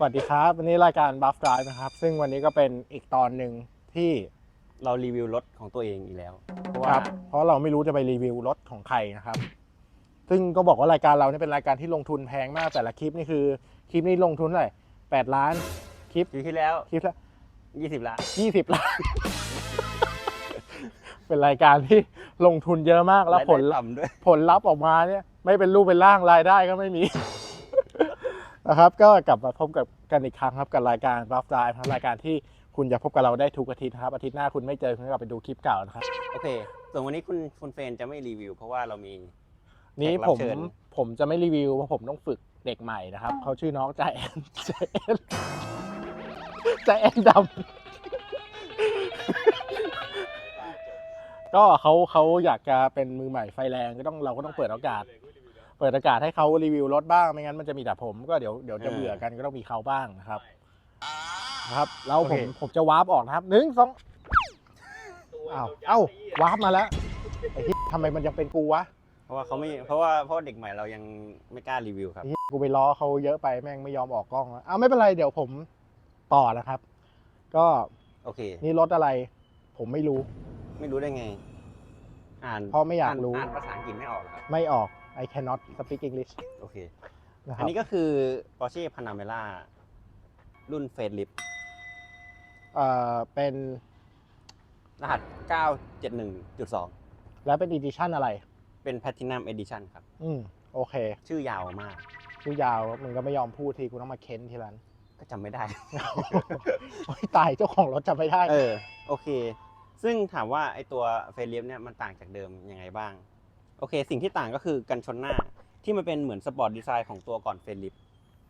สวัสดีครับ วันนี้รายการ Buff Drive นะครับ ซึ่งวันนี้ก็เป็นอีกตอนหนึ่งที่เรารีวิวรถของตัวเองอีกแล้ว เพราะคว่ารับเพราะเราไม่รู้จะไปรีวิวรถของใครนะครับ ซึ่งก็บอกว่ารายการเราเนี่ยเป็นรายการที่ลงทุนแพงมากแต่ละคลิปนี่คือคลิปนี้ลงทุนเท่าไหร่แปดล้านคลิปปีที่แล้ว คลิปละ20ล้านยี่สิบล้าน เป็นรายการที่ลงทุนเยอะมากแล้วผล รายได้ต่ำด้วย ผลลัพธ์ออกมาเนี่ย ไม่เป็นรูปเป็นร่างรายได้ก็ไม่มี นะครับก็กลับมาพบกับกันอีกครั้งครับกับรายการ Buff Drive ครับรายการที่คุณจะพบกับเราได้ทุกอาทิตย์นะครับอาทิตย์หน้าคุณไม่เจอคุณก็กลับไปดูคลิปเก่านะครับ โอเค ส่วนวันนี้คุณคุณเฟรนจะไม่รีวิว เพราะว่าเรามีนี้แขกรับผมเชิญ ผมจะไม่รีวิวเพราะผมต้องฝึกเด็กใหม่นะครับเขาชื่อน้องใจแอนใจแอนใจแอนดำก็เขาเขาอยากจะเป็นมือใหม่ไฟแรงก็ต้องเราก็ต้องเปิดโอกาส เปิดโอกาสให้เขารีวิวรถบ้างไม่งั้นมันจะมีแต่ผมก็เดี๋ยวเดี๋ยวจะเบื่อกันก็ต้องมีเขาบ้างนะครับนะครับแล้วผมผมจะวาร์ปออกนะครับหนึ่งสองอ้าวเอ้าวาร์ปมาแล้วไอ้ที่ทำไมมันยังเป็นกูวะเพราะว่าเขาไม่เพราะว่าเพราะว่าเด็กใหม่เรายังไม่กล้ารีวิวครับไอ้เหี้ยกูไปล้อเขาเยอะไปแม่งไม่ยอมออกกล้องแล้วเอาไม่เป็นไรเดี๋ยวผมต่อนะครับ ก็โอเค นี่รถอะไร ผมไม่รู้ ไม่รู้ได้ไง อ่านเพราะไม่อยากรู้อ่านภาษาอังกฤษไม่ออกเหรอครับไม่ออก I cannot speak English โอเค นะคอัรันบนี้ก็คือ Porsche Panamera รุ่นเฟสลิฟเอ่อเป็นรหัส 971.2 แล้วเป็น edition อะไร เป็น Platinum Edition ครับ อืมโอเค ชื่อยาวมาก ชื่อยาวมึงก็ไม่ยอมพูดทีกูต้องมาเค้นทีหลัง ก็จำไม่ได้ โอ้ยตายเจ้าของรถจำไม่ได้ เออ โอเค ซึ่งถามว่าไอตัวเฟรลิฟเนี่ยมันต่างจากเดิมยังไงบ้าง โอเค สิ่งที่ต่างก็คือกันชนหน้า ที่มันเป็นเหมือนสปอร์ตดีไซน์ของตัวก่อนเฟรลิฟ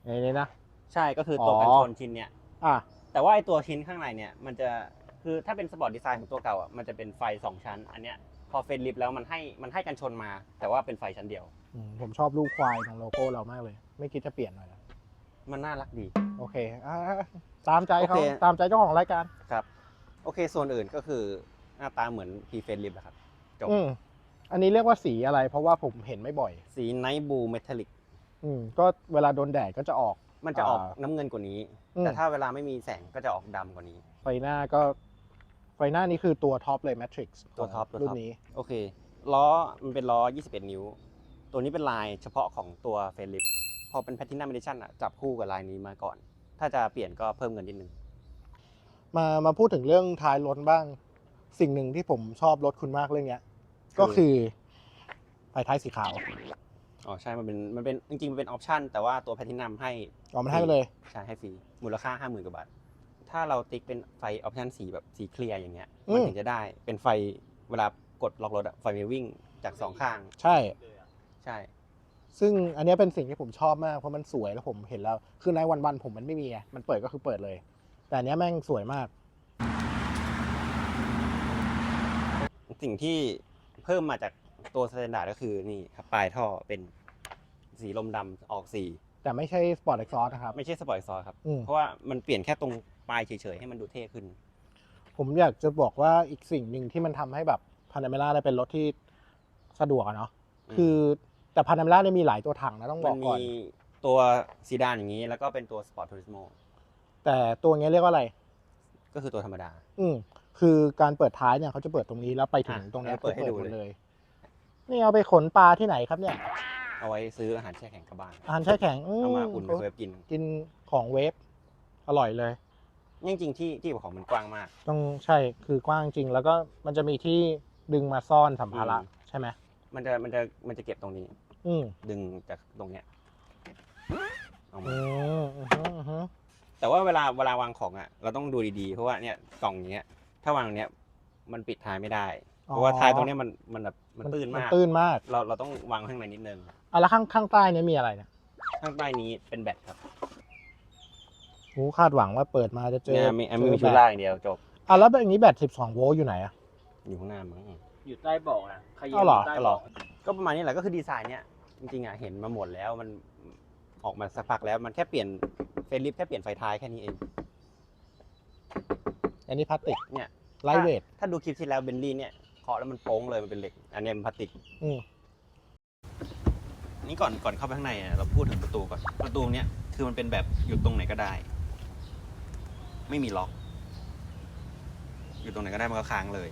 ไงนี่นะ ใช่ก็คือตัวอ๋อกันชนชิ้นเนี่ยอะแต่ว่าไอตัวชิ้นข้างในเนี่ยมันจะคือถ้าเป็นสปอร์ตดีไซน์ของตัวเก่าอะมันจะเป็นไฟสองชั้น อันเนี้ยพอเฟรลิฟแล้วมันให้มันให้กันชนมา แต่ว่าเป็นไฟชั้นเดียวอืมผมชอบรูปควายของโลโก้เรามากเลย ไม่คิดจะเปลี่ยนหน่อยนะมันน่ารักดี โอเคอะตามใจเขาโอเคตามใจเจ้าของรายการครับ โอเคส่วนอื่นก็คือหน้าตาเหมือนพีเฟรลิฟแหละครับจบ อืมอันนี้เรียกว่าสีอะไรเพราะว่าผมเห็นไม่บ่อย สีไนท์บูเมทัลลิกอืมก็เวลาโดนแดดก็จะออก มันจะออกอ่าน้ำเงินกว่านี้ อืม แต่ถ้าเวลาไม่มีแสงก็จะออกดำกว่านี้ ไฟหน้าก็ ไฟหน้านี้คือตัวท็อปเลย Matrix ตัวท็อปตัวท็อป รุ่นนี้ โอเค ล้อมันเป็นล้อ 21 นิ้ว ตัวนี้เป็นลายเฉพาะของตัวเฟรลิป พอเป็นแพ t ตินัม d i ดิชั่นอะ จับคู่กับลายนี้มาก่อน ถ้าจะเปลี่ยนก็เพิ่มเงินนิดนึง มามาพูดถึงเรื่องท้ายรถบ้าง สิ่งหนึ่งที่ผมชอบรถคุณมากเรื่องเนี้ย ก็คือไฟท้ายสีขาว อ๋อใช่ มันเป็น มันเป็น จริงๆ มันเป็นออปชันแต่ว่าตัวแพ t ตินัมให้ออกมาให้ไปเลย ใช่ให้ฟรี มูลค่า50,000กว่าบาท ถ้าเราติ๊กเป็นไฟออปชันสีแบบสีเคลียร์อย่างเงี้ยอืมมันถึงจะได้ เป็นไฟเวลากดล็อกรถอะไฟมันวิ่งจากสองข้าง ใช่ ใช่ ซึ่งอันเนี้ยเป็นสิ่งที่ผมชอบมาก เพราะมันสวยแล้วผมเห็นแล้ว คือในวันๆผมมันไม่มีไงมันเปิดก็คือเปิดเลย แต่อันเนี้ยแม่งสวยมาก สิ่งที่ เพิ่มมาจากตัวสแตนดาร์ดก็คือนี่ครับปลายท่อเป็นสีลมดำออกสี แต่ไม่ใช่สปอร์ตเอ็กซอร์นะครับ ไม่ใช่สปอร์ตซอร์ครับ อืม เพราะว่ามันเปลี่ยนแค่ตรงปลายเฉยๆ ให้มันดูเท่ขึ้น ผมอยากจะบอกว่าอีกสิ่งหนึ่งที่มันทำให้แบบพานาเมล่าได้เป็นรถที่สะดวกอะเนาะอืม คือแต่พานาเมล่าเนี่ยมีหลายตัวถังนะต้องบมัอนกก่มีอนตัวซีดานอย่างนี้ แล้วก็เป็นตัวสปอร์ตทัวริสโมแต่ตัวเนี้ยเรียกว่าอะไร ก็คือตัวธรรมดา อืม คือการเปิดท้ายเนี่ยเขาจะเปิดตรงนี้แล้วไปถึงอะตรงเนี้ยเปิดให้ดูมเลย เลย นี่เอาไปขนปลาที่ไหนครับเนี่ยเอาไว้ซื้ออาหารแช่แข็งกลับบ้านอาหารแช่แข็งเอามาอุ่นไมโครเวฟกินกินของเวฟอร่อยเลย จริงๆที่ที่ของมันกว้างมาก ต้องใช่คือกว้างจริง แล้วก็มันจะมีที่ดึงมาซ่อนสัมภาระอืม ใช่ไหมมันจะมันจะมันจะเก็บตรงนี้ อืมดึงจากตรงเนี้ยออกมาอืมอือฮึอือฮึแต่ว่าเวลาเวลาวางของอะเราต้องดูดีๆ เพราะว่าเนี่ยกล่องอย่างเงี้ย ถ้าวางตรงเนี้ยมันปิดท้ายไม่ได้ เพราะว่าท้ายตรงเนี้ยมันมันแบบมันตื้นมากตื้นมาก เราเราต้องวางข้างในนิดนึงอะแล้วข้างข้างใต้เนี่ยมีอะไรเนี่ยข้างใต้นี้เป็นแบตครับหูคาดหวังว่าเปิดมาจะเจอเนี่ยมีเจมีอชุดแบล่าบงอย่างเดียวจบอะแล้วแบบนี้แบต12 โวลต์อยู่ไหนอะอยู่ข้างหน้ามั้งอยู่ใต้เบาะนะขยัเอาเหรอใต้ก็หรอเบาะก็ประมาณนี้แหละก็คือดีไซน์เนี้ยจริงๆอะเห็นมาหมดแล้วมันออกมาสักพักแล้วมันแค่เปลี่ยนเฟรนลิฟแค่เปลี่ยนไฟท้ายแค่นี้เอง อันนี้พลาสติกเนี่ยไลท์เวทถ้าดูคลิปที่แล้วเบนลี่เนี่ยเคาะแล้วมันโป้งเลยมันเป็นเหล็ก อันเนี้ยมันพลาสติกอืมนี่ก่อนก่อนเข้าไปข้างในอะเราพูดถึงประตูก่อนประตูเนี้ยคคือมันเป็นแบบอยู่ตรงไหนก็ได้ ไม่มีล็อก อยู่ตรงไหนก็ได้มันก็ค้างเลย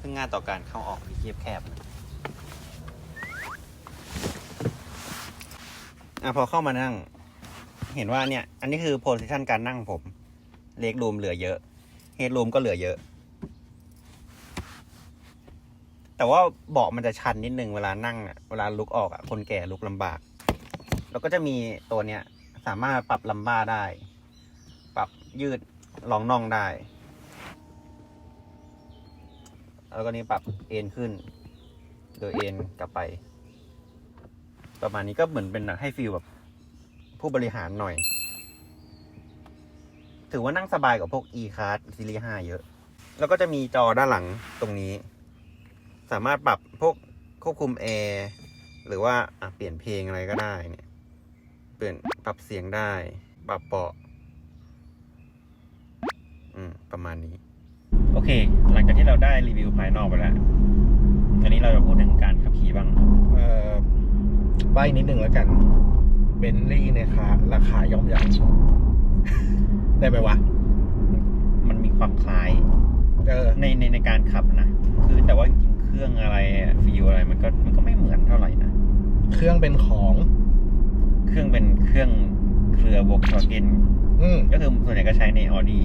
ซึ่งง่ายต่อการเข้าออกที่แคบๆนะอะพอเข้ามานั่ง เห็นว่าเนี่ย อันนี้คือโพสิชันการนั่งผม เลกรูมเหลือเยอะเฮดรูมก็เหลือเยอะ แต่ว่าเบาะมันจะชันนิดนึงเวลานั่งอะเวลาลุกออกอะคนแก่ลุกลำบาก แล้วก็จะมีตัวเนี้ย สามารถปรับลำบ้าได้ ปรับยืดรองน่องได้ แล้วก็นี่ปรับเอ็นขึ้น โดยเอ็นกลับไป ประมาณนี้ก็เหมือนเป็นให้ฟีลแบบผู้บริหารหน่อย ถือว่านั่งสบายกว่าพวก e-card ซีรีส์5เยอะ แล้วก็จะมีจอด้านหลังตรงนี้ สามารถปรับพวกควบคุมแอร์หรือว่าอะเปลี่ยนเพลงอะไรก็ได้เนี่ยเปลี่ยนปรับเสียงได้ ปรับเบาะอืมประมาณนี้ โอเค หลังจากที่เราได้รีวิวภายนอกไปแล้วอันนี้เราจะพูดถึงการขับขี่บ้าง เอ่อใบนิดหนึ่งแล้วกันเบนลี่เนี่ยค่ะราคาย่อมเยา ได้ไหมวะ มันมีความคล้ายเออในในในการขับนะ คือแต่ว่าจริงๆเครื่องอะไรฟีลอะไรมันก็มันก็ไม่เหมือนเท่าไหร่นะ เครื่องเป็นของ เครื่องเป็นเครื่องเครือ Volkswagen อืมก็คือส่วนใหญ่ก็ใช้ใน Audi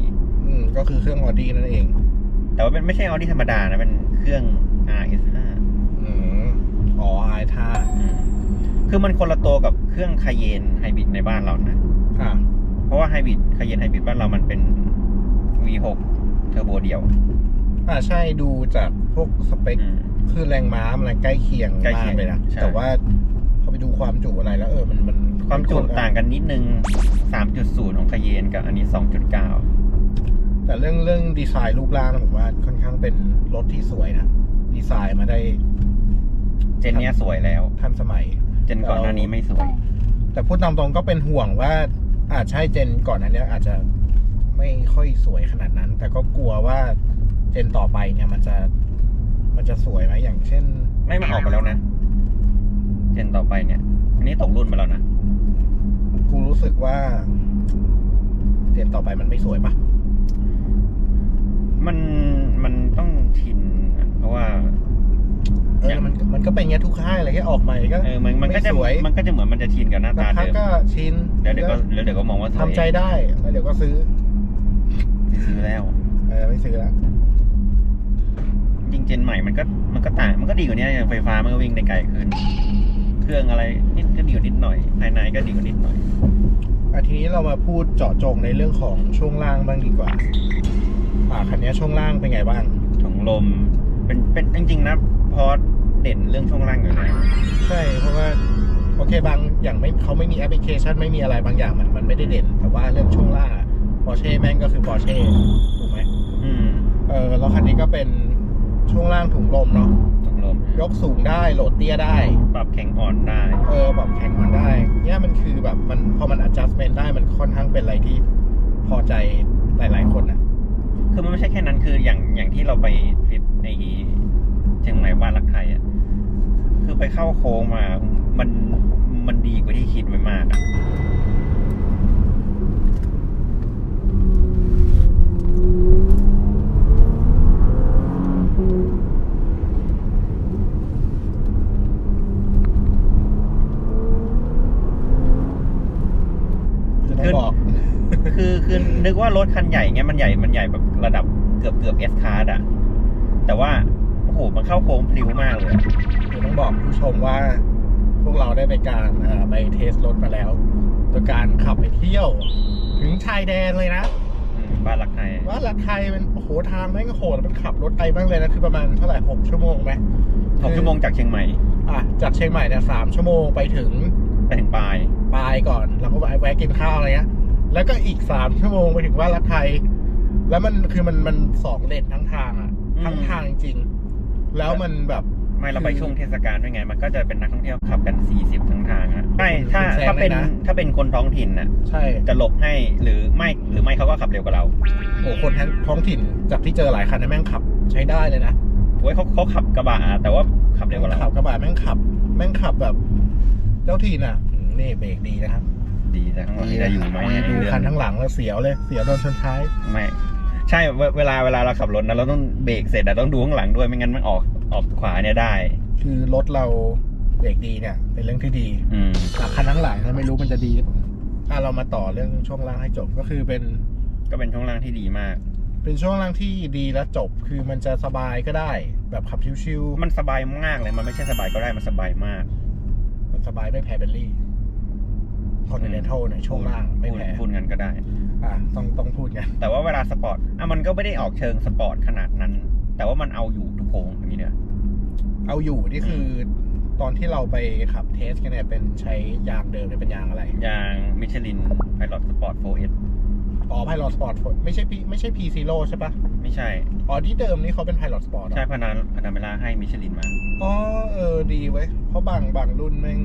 อืมก็คือเครื่องออดี้นั่นเอง แต่ว่าเป็นไม่ใช่ Audi ธรรมดานะเป็นเครื่อง RS5 อืมอ๋อไอท่าอืมคือมันคนละตัวกับเครื่องคาเยนไฮบริดในบ้านเรานะ อะ เพราะว่าไฮบริดคาเยนไฮบริดบ้านเรามันเป็น V6 เทอร์โบเดียว อ่าใช่ดูจากพวกสเปคอืม คือแรงม้ามันใกล้เคียงใกล้มาเคียกงเลยนะใช่ แต่ว่าพอไปดูความจุอะไรแล้วเออมันมันความจุต่างกันนิดนึง 3.0 ของคาเยนกับอันนี้ 2.9 แต่เรื่องเรื่องดีไซน์รูปร่างนะผมว่าค่อนข้างเป็นรถที่สวยนะดีไซน์มาได้เจนเนี้ยสวยแล้ว ทันสมัย เจนก่อนหน้านี้ไม่สวย แต่พูดตามตรงก็เป็นห่วงว่า อาจใช่เจนก่อนอันเนี้ยอาจจะไม่ค่อยสวยขนาดนั้น แต่ก็กลัวว่าเจนต่อไปเนี่ยมันจะมันจะสวยไหมอย่างเช่น ไม่มันออกไปแล้วนะ เจนต่อไปเนี่ย อันนี้ตกรุ่นไปแล้วนะกูรู้สึกว่า เจนต่อไปมันไม่สวยปะมันมันต้องชินอะเพราะว่า เออ มันมันก็เป็นอย่างเงี้ยทุกค่ายอะไรแค่ออกใหม่ก็ เออมันมันก็จะไม่สวย มันก็จะเหมือนมันจะชินกับหน้าสักตาพักเดิมก็ชินเดี๋ยวเดี๋ยวก็เดี๋ยวเดี๋ยวก็มองว่าสวยทำใจได้แล้วเดี๋ยวก็ซื้อซื้อแล้ว เออไม่ซื้อแล้วจริงเจนใหม่มันก็มันก็ต่างมันก็ดีกว่านี้อย่างไฟฟ้ามันก็วิ่งได้ไกลขึ้น เครื่องอะไรนิดก็ดีกว่านิดหน่อย ภายในก็ดีกว่านิดหน่อยอะทีนี้เรามาพูดเจาะจงในเรื่องของช่วงล่างบ้างดีกว่าอ่าคันนี้ช่วงล่างเป็นไงบ้าง ถุงลมเป็นเป็นจริงๆนะพอ เด่นเรื่องช่วงล่างอยู่แล้วใช่เพราะว่าโอเคบางอย่างไม่เขาไม่มีแอปพลิเคชันไม่มีอะไรบางอย่างมันมันไม่ได้เด่น แต่ว่าเรื่องช่วงล่างปอร์เช่แม่งก็คือปอร์เช่ถูกไหมอืมเออแล้วคันนี้ก็เป็นช่วงล่างถุงลมเนาะถุงลมยกสูงได้โหลดเตี้ยได้ ปรับแข็งอ่อนได้เออแบบแข่งมันได้เนี่ยมันคือแบบมันพอมัน adjustment ได้มันค่อนข้างเป็นอะไรที่พอใจหลาย ๆ คนอะคือมันไม่ใช่แค่นั้นคืออย่างอย่างที่เราไปทริปในเชียงใหม่บ้านรักไทยอะ คือไปเข้าโค้งมา มันมันดีกว่าที่คิดไว้มากอะจะต้องบอกคือคือนึกว่ารถคันใหญ่เงี้ยมันใหญ่มันใหญ่แบบระดับเกือบเกือบเอสคาร์ดอะแต่ว่า โอ้โห มันเข้าโค้งพลิ้วมากเลยอะเดี๋ยว ต้องบอกผู้ชมว่าพวกเราได้ไปการเอ่อไปเทสรถมาแล้วโดยการขับไปเที่ยว ถึงชายแดนเลยนะอืมบ้านรักไทยว่าลัดไทยมันโอ้โหทางแม่งโหดมันขับรถไกลมากเลยนะคือประมาณเท่าไหร่หกชั่วโมงไหมหกชั่วโมงจากเชียงใหม่อะจากเชียงใหม่เนี่ยสามชั่วโมงไปถึงไปถึงปลายปลายก่อน แล้วก็แวะกินข้าวอะไรเงี้ยแล้วก็อีกสามชั่วโมงไปถึงว่าลัดไทย แล้วมันคือมันมันสองเลนทั้งทางอะอืมทั้งทางจริงๆแล้วมันแบบ ไม่เราไปช่วงเทศกาลด้วยไง มันก็จะเป็นนักท่องเที่ยวขับกัน 40 ทั้งทางอะใช่ถ้าแซงถ้าเป็นเลยนะ ถ้าเป็นคนท้องถิ่นน่ะ ใช่จะหลบให้หรือไม่หรือไม่เขาก็ขับเร็วกว่าเราโอ้คนท้องถิ่นจากที่เจอหลายคันนะแม่งขับ ใช้ได้เลยนะโอ้ยเขาเขาขับกระบะอะแต่ว่าขับเร็วกว่าเราขับกระบะแม่งขับ แม่งขับแบบ เจ้าถิ่นอะอืมนี่เบรกดีนะครับดีแต่ข้างหลังจะอยู่ไหมดูเรื่องคันทั้างหลังแล้วเสียวเลยเสียวโดนชนท้าย ไม่ใช่เวเวลาเวลาเราขับรถนะเราต้องเบรกเสร็จอะต้องดูข้างหลังด้วยไม่งั้นมันออก ออกขวาเนี่ยได้ คือรถเราเบรกดีเนี่ย เป็นเรื่องที่ดีอืมแต่คันทั้างหลังเราไม่รู้มันจะดีหรือเปล่าอะเรามาต่อเรื่องช่วงล่างให้จบก็คือเป็น ก็เป็นช่วงล่างที่ดีมาก เป็นช่วงล่างที่ดีและจบคือมันจะสบายก็ได้ แบบขับชิวมันสบายมากเลย มันไม่ใช่สบายก็ได้ มันสบายมากๆมันสบายไม่แพ้เบลลี่คอนเทนเทลในช่วงล่างไม่พูดแพ้พูดกันก็ได้ อะต้องต้องพูดกันแต่ว่าเวลาสปอร์ต อะมันก็ไม่ได้ออกเชิงสปอร์ตขนาดนั้น แต่ว่ามันเอาอยู่ทุกโค้งอย่างนี้เนี่ย เอาอยู่นี่คือตอนที่เราไปขับเทสกันเนี่ยเป็นใช้ยางเดิมเนี่ยเป็นยางอะไร ยางมิชลินไพลอตสปอร์ต 4S อ๋อไพลอตสปอร์ตไม่ใช่ P ไม่ใช่ P Zero ใช่ปะไม่ใช่ อ๋อที่เดิมนี่เขาเป็นไพลอตสปอร์ตใช่พนันพนันเวลาให้มิชลินมา อ๋อเออดีเว้ย เพราะบางบางรุ่นแม่ง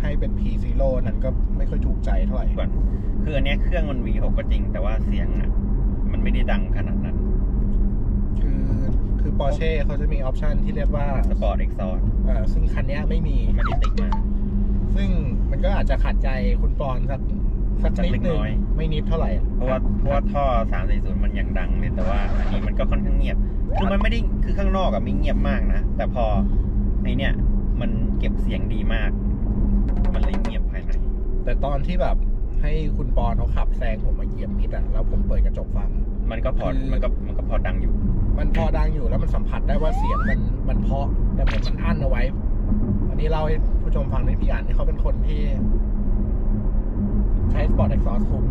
ให้เป็น P Zero นั้นก็ไม่ค่อยถูกใจเท่าไหร่ก่อนคืออันเนี้ยเครื่องมัน V6 ก็จริง แต่ว่าเสียงอะ มันไม่ได้ดังขนาดนั้น คือ คือ Porsche เขาจะมีออปชันที่เรียกว่าสปอร์ตเอ็กซอร์เอ่อซึ่งคันเนี้ยไม่มีไม่ได้ติดมา ซึ่งมันก็อาจจะขัดใจคุณปอนสักสักสักนิดเล็กนึงน้อยไม่นิดเท่าไหร่อะเพราะว่าเพราะว่าท่อ340มันยังดังเลยแต่ว่าอันนี้มันก็ค่อนข้างเงียบคือมันไม่ได้คือข้างนอกอะไม่เงียบมากนะแต่พอไอเนี้ยมันเก็บเสียงดีมาก มันเลยเงียบภายในแต่ตอนที่แบบให้คุณปอนเขาขับแซงผมมาเหยียบมิดอะแล้วผมเปิดกระจกฟัง มันก็พอคือมันก็มันก็พอดังอยู่ มันพอดังอยู่แล้วมันสัมผัสได้ว่าเสียงมันมันเพราะแต่เหมือนมันอั้นเอาไว้ อันนี้เล่าให้ผู้ชมฟังในพี่อ่านที่เขาเป็นคนที่ ใช้สปอร์ตเอ็กซ์ซอร์คุม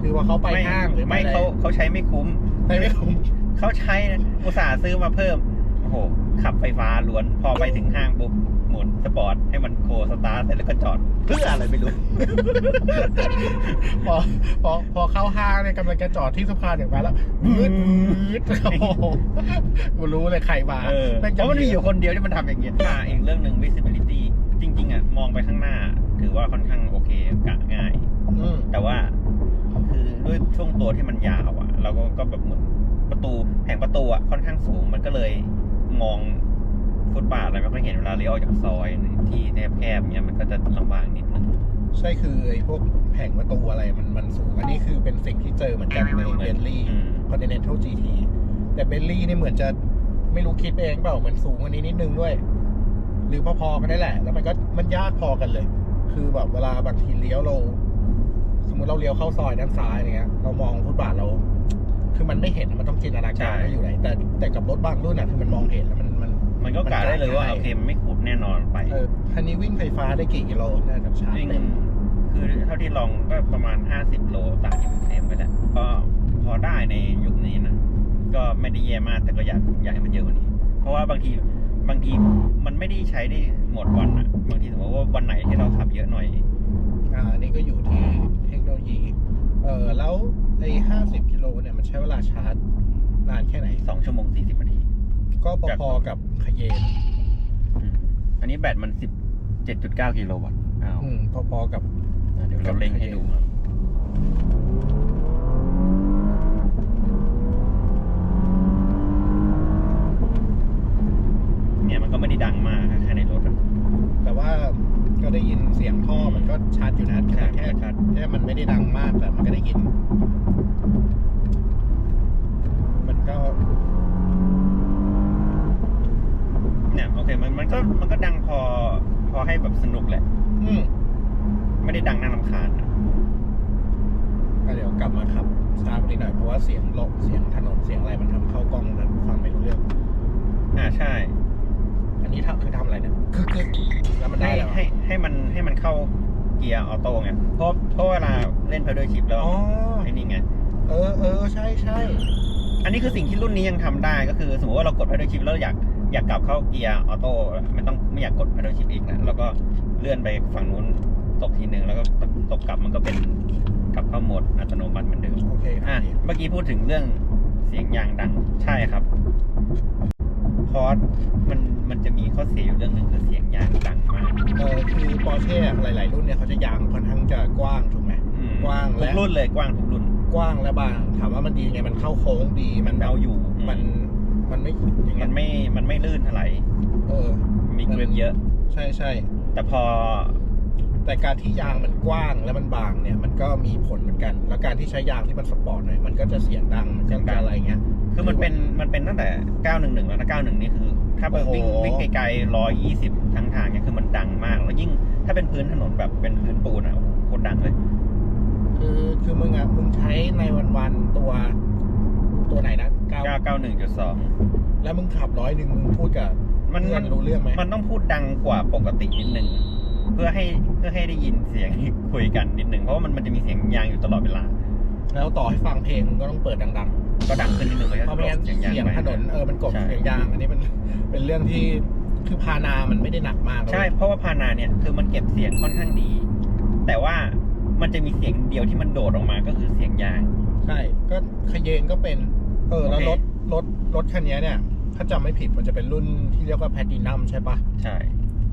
คือว่าเขาไปไม่ห้างหรือไม่ปอะรเขาเขาใช้ไม่คุ้มไปไม่คุ้ม เขาใช้นะอุตส่าห์ซื้อมาเพิ่ม โอ้โห ขับไฟฟ้าล้วน พอไปถึงห้างปุ๊บหมุนสปอร์ตให้มันโคสตาร์ทเสร็จแล้วก็จอด เพื่ออะไรไม่รู้ พอพอพอเข้าห้างเนี่ยกำลังจะจอดที่สะพานอย่างไรแล้วมืดมืดโอ้โหกูรู้เลยใครมาเออแงเพจะราะมันมีอยู่คนเดียวที่มันทำอย่างเงี้ยอ่าอีกเรื่องหนึ่ง visibility จริง ๆ อะ มองไปข้างหน้า ถือว่าค่อนข้างโอเคกะง่าย อืมแต่ว่าคือด้วยช่วงตัวที่มันยาวอะ เราก็ก็แบบเหมือนประตูแผงประตูอะค่อนข้างสูงมันก็เลย มองฟุตบาทอะไรไม่ค่อยเห็นเวลาเลี้ยวออกจากซอยที่แคบๆเงี้ยมันก็จะลำบากนิดนึงใช่คือไอ้พวกแผงประตูอะไรมันมันสูง อันนี้คือเป็นสิ่งที่เจอเหมือนกันในเบนลี่อืม Continental GT แต่เบนลี่นี่เหมือนจะไม่รู้คิดเองเปล่าเหมือนสูงกว่านี้นิดนึงด้วย หรือพอๆกันได้แหละ แล้วมันก็มันยากพอกันเลย คือแบบเวลาบางทีเลี้ยวเรา สมมติเราเลี้ยวเข้าซอยด้านซ้ายอย่างเงี้ยเรามองฟุตบาทเรา คือมันไม่เห็นอะมันต้องจินตนาการว่าอยู่ไหน แต่แต่กับรถบางรุ่นอะคือมันมองเห็นแล้วมันมันมันก็กะได้เลยว่ามันกะได้โอเคมันไม่ขูดแน่นอนไปเออคันนี้วิ่งไฟฟ้าได้กี่กิโลน่าจะชาร์จวิ่งเต็มคือเท่าที่ลองก็ประมาณ 50 โลตามที่ผมเทมไปแหละก็พอได้ในยุคนี้นะก็ไม่ได้แย่มากแต่ก็อยากอยากให้มันเยอะกว่านี้ เพราะว่าบางทีบางทีมันไม่ได้ใช้ได้หมดวันอะบางทีสมมติว่าวันไหนที่เราขับเยอะหน่อย อ่าอันนี้ก็อยู่ที่เทคโนโลยี เออแล้ว ไอ้ห้าสิบกิโลเนี่ยมันใช้เวลาชาร์จนานแค่ไหน2ชั่วโมง40นาที ก็พอๆ กับขยเยนอืมอันนี้แบตมัน17.9กิโลวัตต์อ้าวอืมพอๆกับเดี๋ยวเราเล่งให้ดูครับเนี่ยมันก็ไม่ได้ดังมากแค่ในรถอะแต่ว่า ก็ได้ยินเสียงท่อมันก็ชัดอยู่นะแค่แค่ชัดแค่มันไม่ได้ดังมากแต่มันก็ได้ยิน มันก็เนี่ยโอเคมันมันก็มันก็ดังพอพอให้แบบสนุกแหละ อืมไม่ได้ดังน่ารำคาญอะก็เดี๋ยวกลับมาขับช้ากว่านี้หน่อยเพราะว่าเสียงรถเสียงถนนเสียงอะไรมันทำเข้าก เข้าเกียร์ออโต้ไงเพราะเพราะเวลาเล่นเพลย์ชิปแล้วอ๋อ ไอ้นี่ไง เออเออใช่ใช่อันนี้คือสิ่งที่รุ่นนี้ยังทำได้ก็คือ สมมติว่าเรากด pedal shift แล้วอยากอยากกลับเข้าเกียร์ออโต้ไม่ต้องไม่อยากกด pedal shift อีกนะแล้วก็เลื่อนไปฝั่งนู้นตกทีหนึ่งแล้วก็ตกกลับมันก็เป็นกลับเข้าโหมดอัตโนมัติเหมือนเดิม โอเคอะอันนี้เมื่อกี้พูดถึงเรื่องเสียงยางดังใช่ครับ คอร์สมันมัน จะมีข้อเสียอยู่เรื่องหนึ่งคือเสียงยางดังมาก เออคือปอร์เช่หลาย ๆ รุ่นเนี่ยเขาจะยางค่อนข้างจะกว้างถูกไหมอืม กว้างทุและกรุ่นเลยกว้างทุกรุ่นกว้างและบางถามว่ามันดีไงมันเข้าโค้งดีมันแบบเอาอยู่มันมันไม่อย่างเงี้มันยไม่มันไม่ลื่นเท่าไหร่ เออ มีเกรปเยอะ ใช่ใช่แต่พอ แต่การที่ยางมันกว้างและมันบางเนี่ยมันก็มีผลเหมือนกัน แล้วการที่ใช้ยางที่มันสปอร์ตหน่อยมันก็จะเสียงดังมันก็จะอะไรเงี้ย คือมันเป็นมันเป็นตั้งแต่ 911 แล้วนะ 91 นี่คือ ถ้าไปวิ่งโอ้โหวิ่งไกลๆ120ทั้งทางเนี่ยคือมันดังมาก แล้วยิ่งถ้าเป็นพื้นถนนแบบเป็นพื้นปูนอะโอ้โหโคตรดังเลย คือคือมึงอะมึงใช้ในวันวันๆตัวตัวไหนนะเก้า991.2แล้วมึงขับร้อยหนึ่งมึงพูดกับมันเพื่มัอนนรู้เรื่องไหมมันต้องพูดดังกว่าปกตินิดนึงเพื่อให้เพื่อให้ได้ยินเสียงคุยกันนิดนึงเพราะว่ามันมันจะมีเสียงยางอยู่ตลอดเวลา แล้วต่อให้ฟังเพลงมึงก็ต้องเปิดดัง ก็ดังขึ้นนิดนึงเลยๆเพราะไม่งั้นเสียงยางเสียงไปถนนเออมันกลบใช่เสียงยาง อันนี้มันเป็นเรื่องที่คือพานามันไม่ได้หนักมากเลยใช่เพราะว่าพานาเนี่ยคือมันเก็บเสียงค่อนข้างดี แต่ว่ามันจะมีเสียงเดียวที่มันโดดออกมาก็คือเสียงยาง ใช่ ก็ขยเยนก็เป็น เออแล้วโอเครถรถรถคันนี้เนี่ย ถ้าจำไม่ผิดมันจะเป็นรุ่นที่เรียกว่าแพตินัมใช่ปะใช่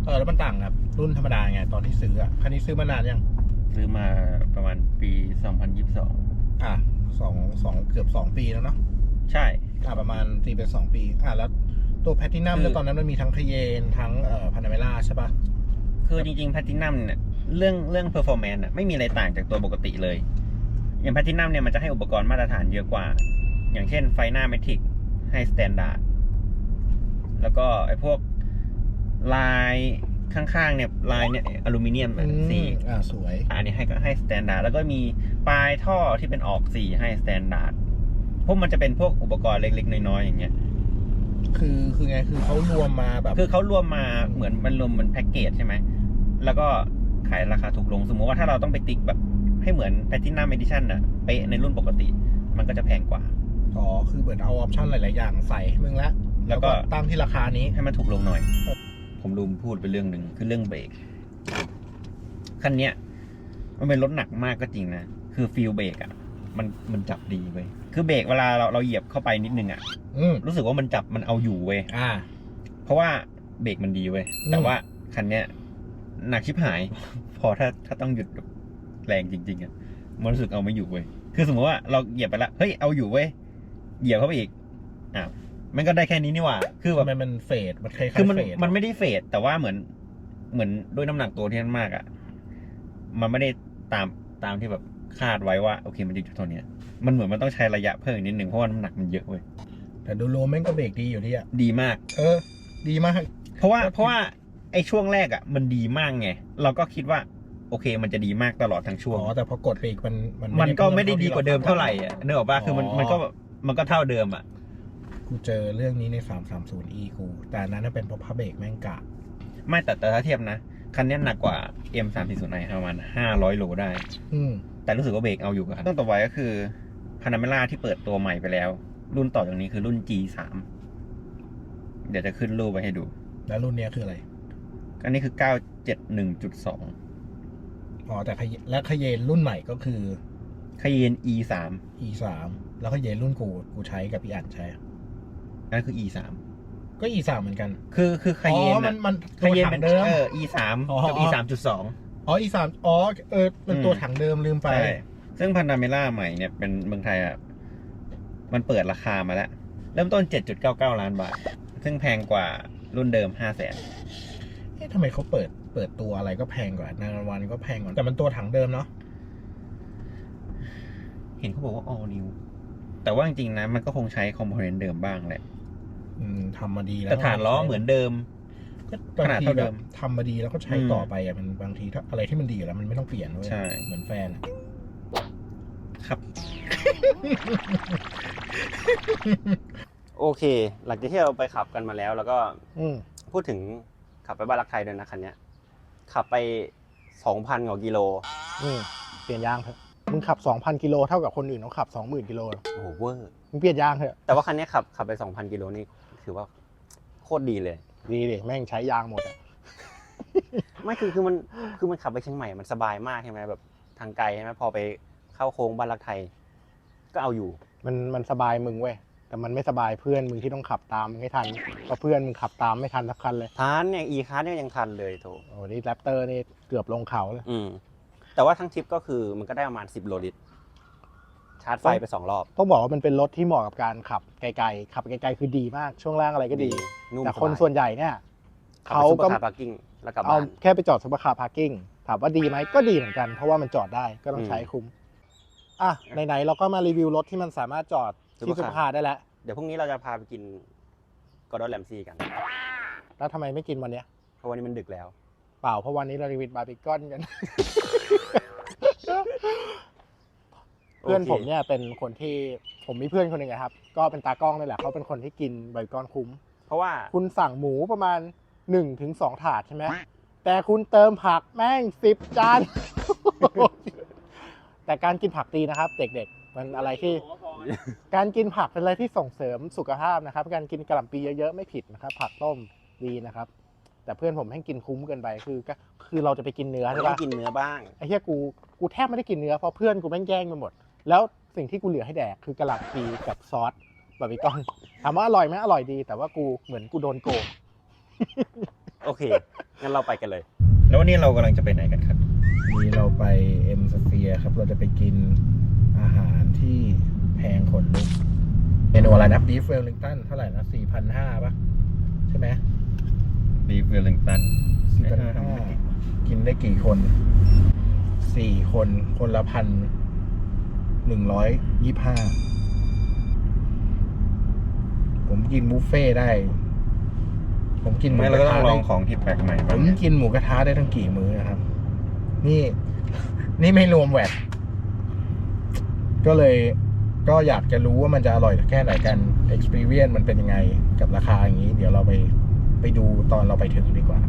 เออแล้วมันต่างกับรุ่นธรรมดาไงตอนที่ซื้ออะคันนี้ซื้อมานานยัง ซื้อมาประมาณปี 2022 อะ สองสองเกือบสองปีแล้วเนาะใช่ อะประมาณตีเป็นสองปี อะแล้วตัวแพทินัมคือ แล้วตอนนั้นมันมีทั้งขยเยนทั้งเอ่อพานาเมล่าใช่ปะคือจริงๆ p พ t ตินัมเนี่ยเรื่องเรื่อง performance อะไม่มีอะไรต่างจากตัวปกติเลย อย่าง p พ t ตินัมเนี่ยมันจะให้อุปกรณ์มาตรฐานเยอะกว่า อย่างเช่นไฟหน้า Matic ให้ standard แล้วก็ไอ้พวกลาย ข้างๆเนี่ยลายเนี่ยอลูมิเนียมอะสีอ่าสวย อันนี้ให้ก็ให้ standard แล้วก็มีปลายท่อที่เป็นออกสีให้ standard พวกมันจะเป็นพวกอุปกรณ์เล็กๆน้อยๆอย่างเงี้ยคือคือไงคือเขารวมมาแบบคือเขารวมมาเหมือนมันรวมมันแพ็กเกจใช่ไหมแล้วก็ขายราคาถูกลงสมมติว่าถ้าเราต้องไปติ๊กแบบให้เหมือนแพทินัมเอดิชันอะเป๊ะในรุ่นปกติ มันก็จะแพงกว่า อ๋อคือเหมือนเอาออปชั่นหลาย ๆ อย่างใส่ให้มึงละแล้วก็ตั้งที่ราคานี้ให้มันถูกลงหน่อย ผมลืมพูดไปเรื่องหนึ่งคือเรื่องเบรกคันเนี้ย มันเป็นรถหนักมากก็จริงนะ คือฟิลเบรกอะมันมันจับดีเว้ยคือเบรกเวลาเราเราเหยียบเข้าไปนิดนึงอะอืมรู้สึกว่ามันจับมันเอาอยู่เว้ยอ่า เพราะว่าเบรกมันดีเว้ยอืม แต่ว่าคันเนี้ยหนักชิบหาย พอถ้าถ้าต้องหยุดแบบแรงจริง ๆอะมันรู้สึกเอาไม่อยู่เว้ยคือสมมติว่าเราเหยียบไปละเฮ้ยเอาอยู่เว้ยเหยียบเข้าไปอีกอ้าว มันก็ได้แค่นี้นี่หว่า คือแบทำบไมมันเฟดมันคล้ายๆคือมันเฟดมันไม่ได้เฟดแต่ว่าเหมือนเหมือนด้วยน้ำหนักตัวที่นั่นมากอะมันไม่ได้ตามตามที่แบบคาดไว้ว่าโอเคมันจะอยู่เท่านี้มันเหมือนมันต้องใช้ระยะเพิ่มอีกนิดนึงเพราะว่าน้ำหนักมันเยอะเว้ยแต่ดูโลแม่งก็เบรกดีอยู่ที่อะ ดีมาก เออ ดีมาก เพราะว่าก็เพราะว่าไอ้ช่วงแรกอะ มันดีมากไงเราก็คิดว่า โอเค มันจะดีมากตลอดทั้งช่วง อ๋อ แต่พอกดไปอีกมันมันมันก็ไม่ได้พิ่ดีกว่าเดิมเท่าไหร่อะเนกออกป่ะคือมันอ๋อมันก็มันก็เท่าเดิมอะ กูเจอเรื่องนี้ใน 330e กู แต่อันนั้นนะเป็นเพราะพระเบรกแม่งกะ ไม่แต่แต่ถ้าเทียบนะ คันนี้หนักกว่า M 3 4 0 i ประมาณ500 โลได้ อืมแต่รู้สึกว่าเบรกเอาอยู่กับต้องต่อไปก็คือพานาเมล่าที่เปิดตัวใหม่ไปแล้ว รุ่นต่อจากนี้คือรุ่น G3 เดี๋ยวจะขึ้นรูปไว้ให้ดู แล้วรุ่นเนี้ยคืออะไร อันนี้คือ 971.2อ๋อแต่ขยและขยเยนรุ่นใหม่ก็คือคาเยน E3 e3 แล้วขยเยนรุ่นกูกูใช้กับพี่อันใช้ นั่นคือ E3 ก็ e3 เหมือนกัน คือคือคาอ๋เยนอมันมันคาเยนตัวเป็ถันงเดิม เออ E3 อ๋อ กับ E3.2 อ๋อ e3 อ๋อเออมันอืม ตัวถังเดิมลืมไป ใช่ซึ่งพันนาเมล่าใหม่เนี่ยเป็นเมืองไทยอะ มันเปิดราคามาแล้ว เริ่มต้น 7.99 ล้านบาท ซึ่งแพงกว่ารุ่นเดิม 5 0 0แสนเอ๊ะทำไมเขาเปิดเปิดตัวอะไรก็แพงกว่านานวันก็แพงกว่าแต่มันตัวถังเดิมเนาะเห็นเขาบอกว่า all new แต่ว่าจริงๆนะ มันก็คงใช้คอมโพเนนต์เดิมบ้างแหละ อืมทำมาดีแล้วแต่ฐานล้อเหมือนเดิม ก็บางขนาดทีเท่าแบเดิบมทำมาดีแล้วก็ใช้อืมต่อไปอะมันบางทีถ้าอะไรที่มันดีอยู่แล้วมันไม่ต้องเปลี่ยนเว้ยใช่ เหมือนแฟนอะครับ โอเค หลังจากที่เราไปขับกันมาแล้ว แล้วก็อืมพูดถึงขับไปบ้านรักไทยด้วยนะคันเนี้ย ขับไป2,000กว่ากิโล อืมเปลี่ยนยางเถอะมึงขับ 2,000 กิโลเท่ากับคนอื่นเขาขับ 20,000 กิโลโอ้โหเวอร์ มึงเปลี่ยนยางเถอะแต่ว่าคันนี้ขับขับไป 2,000กิโลนี่ถือว่าโคตรดีเลย ดีดิแม่งใช้ยางหมดอะไม่คือคือมันคือมันขับไปเชียงใหม่มันสบายมากใช่ไหมแบบทางไกลใช่ไหมพอไปเข้าโค้งบ้านรักไทย ก็เอาอยู่ มันมันสบายมึงเว้ยแต่มันไม่สบายเพื่อนมึงที่ต้องขับตามมึงให้ทันเพราะเพื่อนมึงขับตามไม่ทันสักคันเลยทันเนี่ยอีคาร์เนี่ยยังทันเลยโถโอ้นี่แรปเตอร์นี่เกือบลงเขาเลย อืมแต่ว่าทั้งทริปก็คือมันก็ได้ประมาณ 10 โลลิตร ชาร์จไฟไปสองรอบ ต้องบอกว่ามันเป็นรถที่เหมาะกับการขับไกลๆ ขับไกลๆคือดีมาก ช่วงล่างอะไรก็ดี นุ่มแต่สคนบาย ส่วนใหญ่เนี่ยขับเขาไปซุปเปอก็ร์คาร์พาร์กิ้งแล้วกลับเอาบ้าน แค่ไปจอดซุปเปอร์คาร์พาร์กิ้งถามว่าดีไหมก็ดีเหมือนกัน เพราะว่ามันจอดได้ก็ต้องใช้คุ้ม อะ ไหนๆเราก็มารีวิวรถที่มันสามารถจอดที่ซุปเปอร์คาร์ได้แล้ว เดี๋ยวพรุ่งนี้เราจะพาไปกินกอร์ดอนแลมซี่กันแล้วทำไมไม่กินวันเนี้ย เพราะวันนี้มันดึกแล้ว เปล่าเพราะวันนี้เรารีวิวบาร์บีคอนกัน เพื่อนผมเนี่ยเป็นคนที่ผมมีเพื่อนคนหนึ่งอะครับ ก็เป็นตากล้องนี่แหละเขาเป็นคนที่กินบาร์บีคอนคุ้ม เพราะว่าคุณสั่งหมูประมาณ1นถึงสถาดใช่ไหมแต่คุณเติมผักแม่งสิบจานแต่การกินผักดีนะครับ เด็กๆ มันอะไรที่ การกินผักเป็นอะไรที่ส่งเสริมสุขภาพนะครับ การกินกระหล่ำปีเยอะๆไม่ผิดนะครับ ผักต้มดีนะครับ แต่เพื่อนผมให้กินคุ้มเกินไปคือก็คือเราจะไปกินเนื้อเราใช่ต้อปะงกินเนื้อบ้างไอ้เหี้ยกูกูแทบไม่ได้กินเนื้อเพราะเพื่อนกูแม่งแย่งไปหมด แล้วสิ่งที่กูเหลือให้แดกคือกระหล่ำปีกับซอสบาร์บีคอนถามว่าอร่อยไหมอร่อยดี แต่ว่ากูเหมือนกูโดนโกง โอเค งั้นเราไปกันเลย แล้ววันนี้เรากำลังจะไปไหนกันครับ นี้เราไปเอ็มสเฟียครับ เราจะไปกินอาหารที่แพงขนลุกเมนูอะไรนะบีฟเวลลิงตันเท่าไหร่นะสี่พันห้าป่ะใช่ไหมบีฟเวลลิงตันสี่พันห้ากินได้กี่คน สี่คน คนละพัน หนึ่งร้อยยี่ห้าผมกินบุฟเฟ่ต์ได้ ผมกินหมูไม่กเราระก็ต้ทะองลได้องของที่แปลกใหม่ผบ้างมเนี่ยกินหมูกระทะได้ทั้งกี่มื้อนะครับ นี่ นี่ไม่รวมแวดก็เลยก็อยากจะรู้ว่ามันจะอร่อยแค่ไหนกัน experience มันเป็นยังไงกับราคาอย่างนี้ เดี๋ยวเราไปไปดูตอนเราไปถึงดีกว่า